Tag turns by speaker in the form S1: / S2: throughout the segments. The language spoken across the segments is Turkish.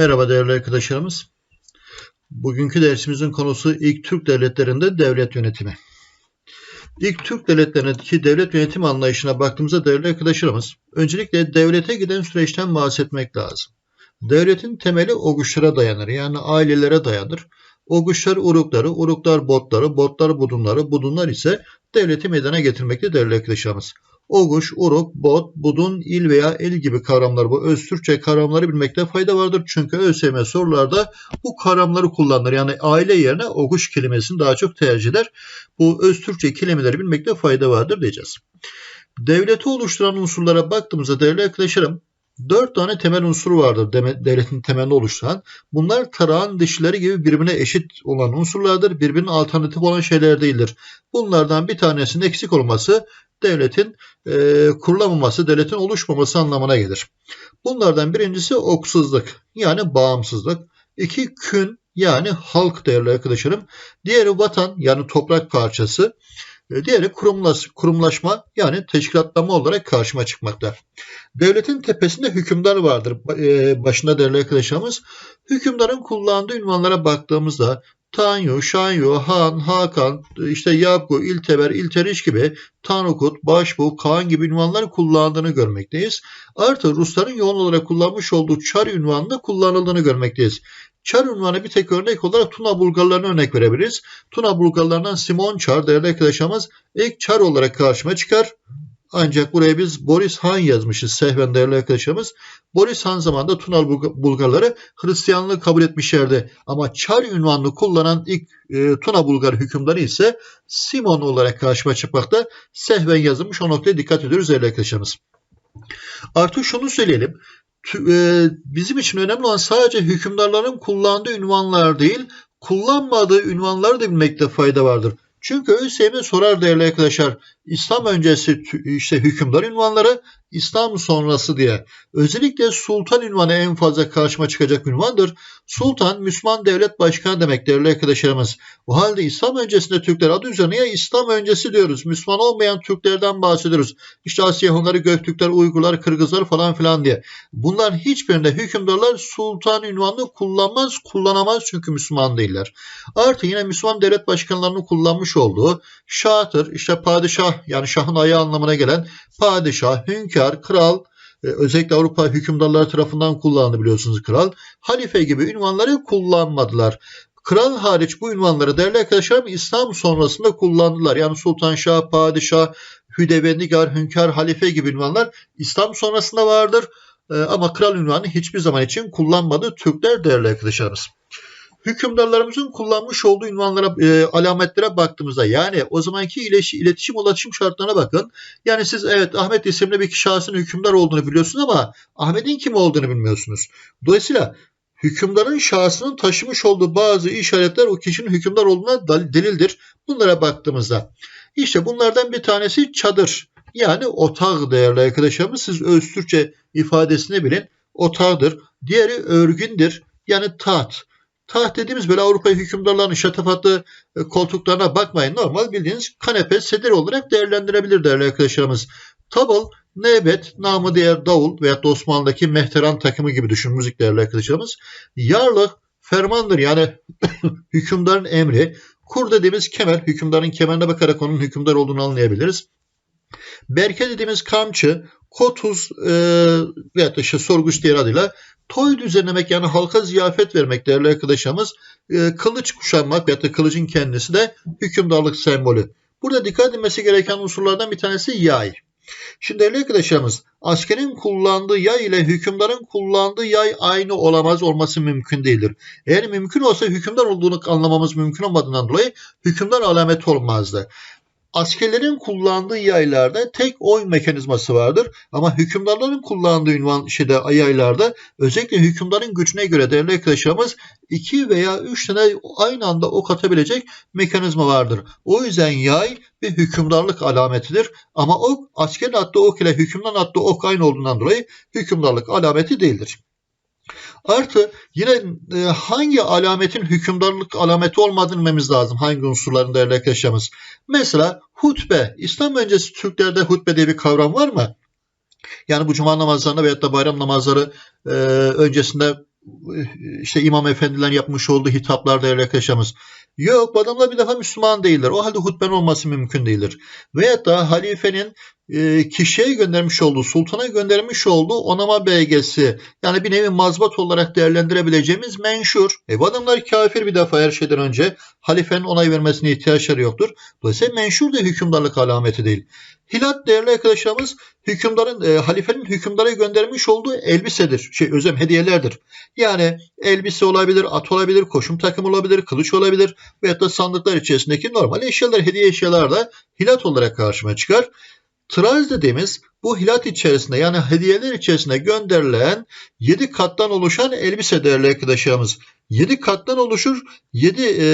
S1: Merhaba değerli arkadaşlarımız. Bugünkü dersimizin konusu ilk Türk devletlerinde devlet yönetimi. İlk Türk devletlerindeki devlet yönetimi anlayışına baktığımızda değerli arkadaşlarımız, öncelikle devlete giden süreçten bahsetmek lazım. Devletin temeli oguşlara dayanır, yani ailelere dayanır. Oguşlar urukları, uruklar botları, botlar budunları, budunlar ise devleti meydana getirmekte değerli arkadaşlarımız. Oguş, uruk, bot, budun, il veya el gibi kavramlar bu öz Türkçe kavramları bilmekte fayda vardır. Çünkü ÖSYM sorularda bu kavramları kullanır. Yani aile yerine oguş kelimesini daha çok tercih eder. Bu öz Türkçe kelimeleri bilmekte fayda vardır diyeceğiz. Devleti oluşturan unsurlara baktığımızda değerli arkadaşlarım dört tane temel unsur vardır devletin temelini oluşturan. Bunlar tarağın dişleri gibi birbirine eşit olan unsurlardır. Birbirinin alternatif olan şeyler değildir. Bunlardan bir tanesinin eksik olması devletin e, kurulamaması, devletin oluşmaması anlamına gelir. Bunlardan birincisi oksuzluk yani bağımsızlık. İki kün yani halk değerli arkadaşlarım. Diğeri vatan yani toprak parçası. E, diğeri kurumlaş, kurumlaşma yani teşkilatlama olarak karşıma çıkmakta. Devletin tepesinde hükümdar vardır e, başında değerli arkadaşlarımız. Hükümdarın kullandığı ünvanlara baktığımızda Tanyu, Şanyu, Han, Hakan, işte Yapgu, İlteber, İlteriş gibi Tanrukut, Başbu, Kaan gibi ünvanlar kullandığını görmekteyiz. Artı Rusların yoğun olarak kullanmış olduğu Çar ünvanında kullanıldığını görmekteyiz. Çar ünvanı bir tek örnek olarak Tuna Bulgarlarına örnek verebiliriz. Tuna Bulgarlarından Simon Çar değerli arkadaşlarımız ilk Çar olarak karşıma çıkar. Ancak buraya biz Boris Han yazmışız sehven değerli arkadaşlarımız. Boris Han zamanında Tunal Bulgarları Hristiyanlığı kabul etmişlerdi. Ama Çar ünvanını kullanan ilk e, Tuna Bulgar hükümdarı ise Simon olarak karşıma çıkmakta. Sehven yazılmış o noktaya dikkat ediyoruz değerli arkadaşlarımız. Artık şunu söyleyelim. E, bizim için önemli olan sadece hükümdarların kullandığı ünvanlar değil, kullanmadığı ünvanları da bilmekte fayda vardır. Çünkü ÖSYM sorar değerli arkadaşlar. İslam öncesi işte hükümdar ünvanları, İslam sonrası diye. Özellikle sultan ünvanı en fazla karşıma çıkacak ünvandır. Sultan Müslüman devlet başkanı demek değerli arkadaşlarımız. O halde İslam öncesinde Türkler adı üzerine ya İslam öncesi diyoruz. Müslüman olmayan Türklerden bahsediyoruz. İşte Asya Hunları, Göktürkler, Uygurlar, Kırgızlar falan filan diye. Bunlar hiçbirinde hükümdarlar sultan ünvanını kullanmaz, kullanamaz çünkü Müslüman değiller. Artı yine Müslüman devlet başkanlarını kullanmış olduğu şahtır, işte padişah yani şahın ayağı anlamına gelen padişah, hünkâr, kral, e, özellikle Avrupa hükümdarları tarafından kullanıldı biliyorsunuz kral. Halife gibi ünvanları kullanmadılar. Kral hariç bu ünvanları değerli arkadaşlarım İslam sonrasında kullandılar. Yani Sultan Şah, Padişah, Hüdevendigar, Hünkar, Halife gibi ünvanlar İslam sonrasında vardır. E, ama kral ünvanı hiçbir zaman için kullanmadı Türkler değerli arkadaşlarımız hükümdarlarımızın kullanmış olduğu ünvanlara, e, alametlere baktığımızda yani o zamanki iletişim ulaşım şartlarına bakın. Yani siz evet Ahmet isimli bir şahsın hükümdar olduğunu biliyorsunuz ama Ahmet'in kim olduğunu bilmiyorsunuz. Dolayısıyla hükümdarın şahsının taşımış olduğu bazı işaretler o kişinin hükümdar olduğuna delildir. Bunlara baktığımızda. İşte bunlardan bir tanesi çadır. Yani otağ değerli arkadaşlarımız. Siz öz Türkçe ifadesini bilin. Otağdır. Diğeri örgündür. Yani taht. Taht dediğimiz böyle Avrupa hükümdarlarının şatafatlı e, koltuklarına bakmayın. Normal bildiğiniz kanepe, sedir olarak değerlendirebilir değerli arkadaşlarımız. Tabıl, nebet, namı diğer davul veya Osmanlı'daki mehteran takımı gibi düşün müzik değerli arkadaşlarımız. Yarlık, fermandır yani hükümdarın emri. Kur dediğimiz kemer, hükümdarın kemerine bakarak onun hükümdar olduğunu anlayabiliriz. Berke dediğimiz kamçı, kotuz e, veya da işte sorguç diğer adıyla toy düzenlemek yani halka ziyafet vermek değerli arkadaşlarımız e, kılıç kuşanmak veya da kılıcın kendisi de hükümdarlık sembolü. Burada dikkat edilmesi gereken unsurlardan bir tanesi yay. Şimdi değerli arkadaşlarımız askerin kullandığı yay ile hükümdarın kullandığı yay aynı olamaz olması mümkün değildir. Eğer mümkün olsa hükümdar olduğunu anlamamız mümkün olmadığından dolayı hükümdar alamet olmazdı. Askerlerin kullandığı yaylarda tek oy mekanizması vardır. Ama hükümdarların kullandığı ünvan şeyde yaylarda özellikle hükümdarın gücüne göre değerli arkadaşlarımız iki veya üç tane aynı anda ok atabilecek mekanizma vardır. O yüzden yay bir hükümdarlık alametidir. Ama ok askerin attığı ok ile hükümdarın attığı ok aynı olduğundan dolayı hükümdarlık alameti değildir. Artı yine e, hangi alametin hükümdarlık alameti olmadığını bilmemiz lazım. Hangi unsurların değerli arkadaşlarımız. Mesela hutbe. İslam öncesi Türklerde hutbe diye bir kavram var mı? Yani bu cuma namazlarında veyahut da bayram namazları e, öncesinde işte imam efendilerin yapmış olduğu hitaplar değerli arkadaşlarımız. Yok bu adamlar bir defa Müslüman değiller. O halde hutben olması mümkün değildir. Veyahut da halifenin e, kişiye göndermiş olduğu, sultana göndermiş olduğu onama belgesi yani bir nevi mazbat olarak değerlendirebileceğimiz menşur. E bu adamlar kafir bir defa her şeyden önce halifenin onay vermesine ihtiyaçları yoktur. Dolayısıyla menşur da hükümdarlık alameti değil. Hilat değerli arkadaşlarımız hükümdarın, e, halifenin hükümdara göndermiş olduğu elbisedir. Şey özem hediyelerdir. Yani elbise olabilir, at olabilir, koşum takım olabilir, kılıç olabilir veyahut da sandıklar içerisindeki normal eşyalar, hediye eşyalar da hilat olarak karşıma çıkar. Traz dediğimiz bu hilat içerisinde yani hediyeler içerisinde gönderilen 7 kattan oluşan elbise değerli arkadaşlarımız. 7 kattan oluşur. 7 e,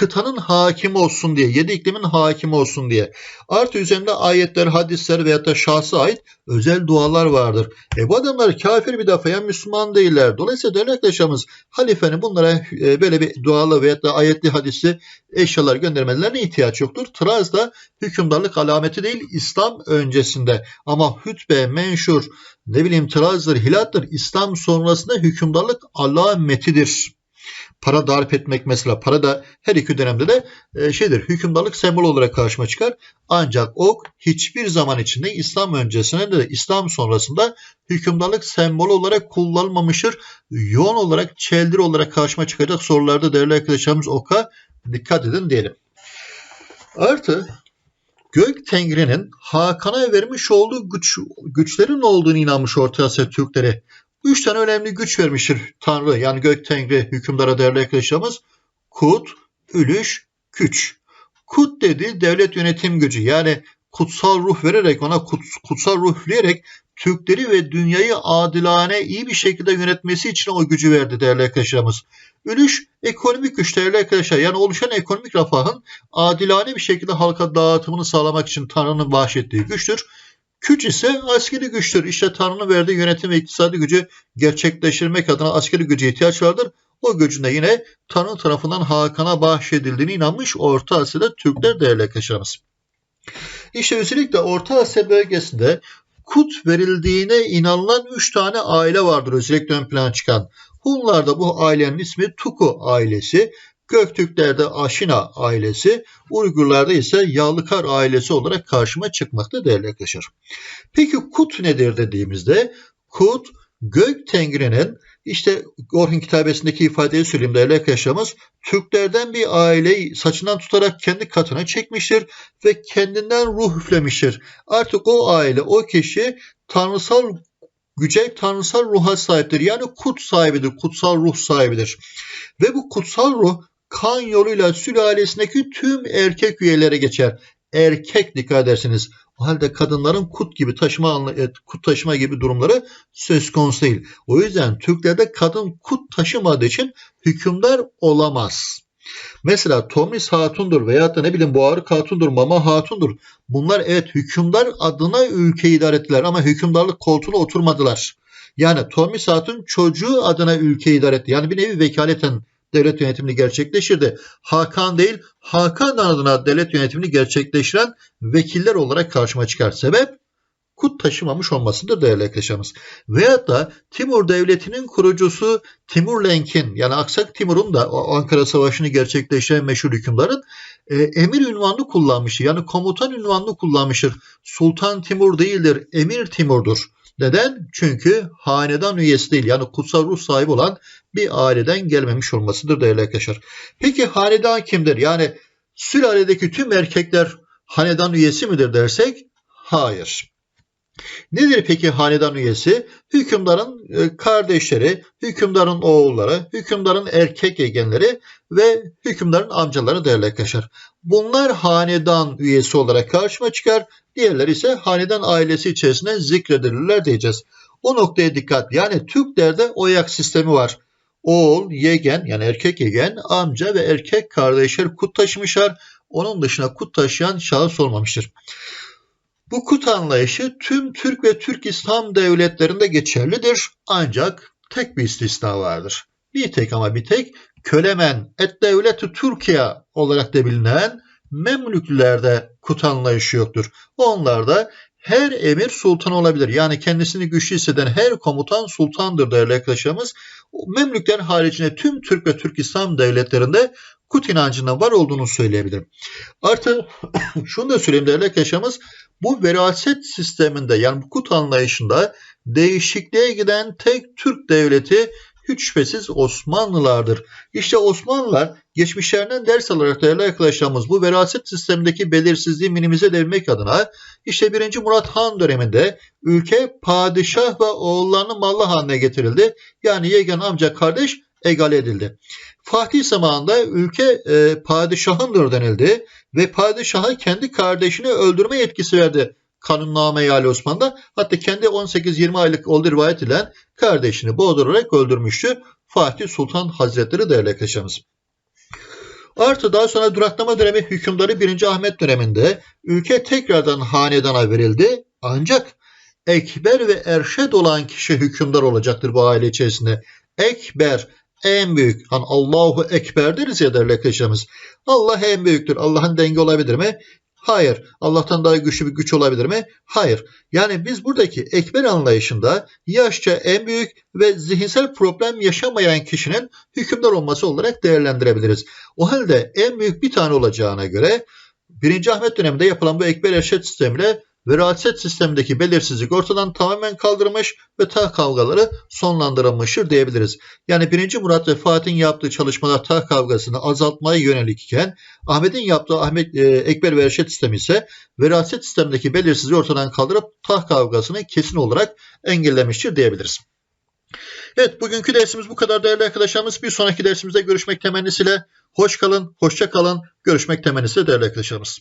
S1: kıtanın hakimi olsun diye, yedi iklimin hakimi olsun diye. Artı üzerinde ayetler, hadisler veya da şahsa ait özel dualar vardır. E bu adamlar kafir bir defaya Müslüman değiller. Dolayısıyla değerli arkadaşlarımız halifenin bunlara e, böyle bir dualı veya da ayetli hadisi eşyalar göndermelerine ihtiyaç yoktur. Traz da hükümdarlık alameti değil İslam öncesinde. Ama hütbe, menşur, ne bileyim trazdır, hilattır İslam sonrasında hükümdarlık alametidir para darp etmek mesela para da her iki dönemde de e, şeydir hükümdarlık sembol olarak karşıma çıkar. Ancak ok hiçbir zaman içinde İslam öncesinde de İslam sonrasında hükümdarlık sembol olarak kullanılmamıştır. Yoğun olarak çeldir olarak karşıma çıkacak sorularda değerli arkadaşlarımız oka dikkat edin diyelim. Artı Gök Tengri'nin Hakan'a vermiş olduğu güç, güçlerin olduğunu inanmış Orta Asya Türkleri. Üç tane önemli güç vermiştir Tanrı yani gök tengri hükümdara değerli arkadaşlarımız. Kut, ülüş, güç. Kut dedi devlet yönetim gücü yani kutsal ruh vererek ona kut, kutsal ruh üfleyerek Türkleri ve dünyayı adilane iyi bir şekilde yönetmesi için o gücü verdi değerli arkadaşlarımız. Ülüş ekonomik güç değerli arkadaşlar. Yani oluşan ekonomik refahın adilane bir şekilde halka dağıtımını sağlamak için Tanrı'nın bahşettiği güçtür. Güç ise askeri güçtür. İşte Tanrı'nın verdiği yönetim ve iktisadi gücü gerçekleştirmek adına askeri güce ihtiyaç vardır. O gücün de yine Tanrı tarafından Hakan'a bahşedildiğini inanmış Orta Asya'da Türkler değerli arkadaşlarımız. İşte özellikle Orta Asya bölgesinde kut verildiğine inanılan 3 tane aile vardır özellikle ön plana çıkan. Hunlarda bu ailenin ismi Tuku ailesi, Göktürklerde Aşina ailesi, Uygurlarda ise Yağlıkar ailesi olarak karşıma çıkmakta değerli arkadaşlar. Peki Kut nedir dediğimizde Kut gök tengrinin işte Orhun kitabesindeki ifadeyi söyleyeyim değerli arkadaşlarımız. Türklerden bir aileyi saçından tutarak kendi katına çekmiştir ve kendinden ruh üflemiştir. Artık o aile, o kişi tanrısal güce, tanrısal ruha sahiptir. Yani kut sahibidir, kutsal ruh sahibidir. Ve bu kutsal ruh kan yoluyla sülalesindeki tüm erkek üyelere geçer. Erkek dikkat edersiniz. O halde kadınların kut gibi taşıma e, kut taşıma gibi durumları söz konusu değil. O yüzden Türklerde kadın kut taşımadığı için hükümdar olamaz. Mesela Tomis Hatun'dur veya da ne bileyim Buharık Hatun'dur, Mama Hatun'dur. Bunlar evet hükümdar adına ülkeyi idare ettiler ama hükümdarlık koltuğuna oturmadılar. Yani Tomis Hatun çocuğu adına ülkeyi idare etti. Yani bir nevi vekaleten devlet yönetimini gerçekleştirdi. Hakan değil, Hakan adına devlet yönetimini gerçekleştiren vekiller olarak karşıma çıkar. Sebep kut taşımamış olmasıdır değerli arkadaşlarımız. Veyahut da Timur Devleti'nin kurucusu Timur Lenk'in yani Aksak Timur'un da Ankara Savaşı'nı gerçekleştiren meşhur hükümdarın e, emir ünvanını kullanmıştır. Yani komutan ünvanını kullanmıştır. Sultan Timur değildir, Emir Timur'dur. Neden? Çünkü hanedan üyesi değil yani kutsal ruh sahibi olan bir aileden gelmemiş olmasıdır değerli arkadaşlar. Peki hanedan kimdir? Yani sülaledeki tüm erkekler hanedan üyesi midir dersek? Hayır. Nedir peki hanedan üyesi? Hükümdarın e, kardeşleri, hükümdarın oğulları, hükümdarın erkek egenleri ve hükümdarın amcaları değerli arkadaşlar. Bunlar hanedan üyesi olarak karşıma çıkar. Diğerleri ise hanedan ailesi içerisinde zikredilirler diyeceğiz. O noktaya dikkat. Yani Türklerde oyak sistemi var. Oğul, yegen yani erkek yegen, amca ve erkek kardeşler kut taşımışlar. Onun dışında kut taşıyan şahıs olmamıştır. Bu kut anlayışı tüm Türk ve Türk İslam devletlerinde geçerlidir. Ancak tek bir istisna vardır. Bir tek ama bir tek Kölemen et devleti Türkiye olarak da bilinen Memlüklerde kut anlayışı yoktur. Onlarda her emir sultan olabilir. Yani kendisini güçlü hisseden her komutan sultandır değerli arkadaşlarımız. Memlükler haricinde tüm Türk ve Türk İslam devletlerinde kut inancının var olduğunu söyleyebilirim. Artı şunu da söyleyeyim değerli arkadaşlarımız bu veraset sisteminde yani bu kut anlayışında değişikliğe giden tek Türk devleti hiç şüphesiz Osmanlılardır. İşte Osmanlılar geçmişlerinden ders alarak değerli arkadaşlarımız bu veraset sistemindeki belirsizliği minimize edebilmek adına işte 1. Murat Han döneminde ülke padişah ve oğullarının mallı haline getirildi. Yani yegan amca kardeş egale edildi. Fatih zamanında ülke e, padişahındır denildi ve padişaha kendi kardeşini öldürme yetkisi verdi kanunname Ali Osman'da. Hatta kendi 18-20 aylık olduğu rivayet edilen kardeşini boğdurarak öldürmüştü Fatih Sultan Hazretleri değerli arkadaşlarımız. Artı daha sonra duraklama dönemi hükümdarı 1. Ahmet döneminde ülke tekrardan hanedana verildi. Ancak Ekber ve Erşed olan kişi hükümdar olacaktır bu aile içerisinde. Ekber en büyük. Hani Allahu Ekber deriz ya değerli arkadaşlarımız. Allah en büyüktür. Allah'ın dengi olabilir mi? Hayır. Allah'tan daha güçlü bir güç olabilir mi? Hayır. Yani biz buradaki ekber anlayışında yaşça en büyük ve zihinsel problem yaşamayan kişinin hükümdar olması olarak değerlendirebiliriz. O halde en büyük bir tane olacağına göre 1. Ahmet döneminde yapılan bu ekber erşet sistemiyle veraset sistemindeki belirsizlik ortadan tamamen kaldırılmış ve taht kavgaları sonlandırılmıştır diyebiliriz. Yani 1. Murat ve Fatih'in yaptığı çalışmalar taht kavgasını azaltmaya yönelik iken Ahmet'in yaptığı Ahmet e, Ekber veraset sistemi ise veraset sistemindeki belirsizliği ortadan kaldırıp taht kavgasını kesin olarak engellemiştir diyebiliriz. Evet bugünkü dersimiz bu kadar değerli arkadaşlarımız. Bir sonraki dersimizde görüşmek temennisiyle hoş kalın, hoşça kalın. Görüşmek temennisiyle değerli arkadaşlarımız.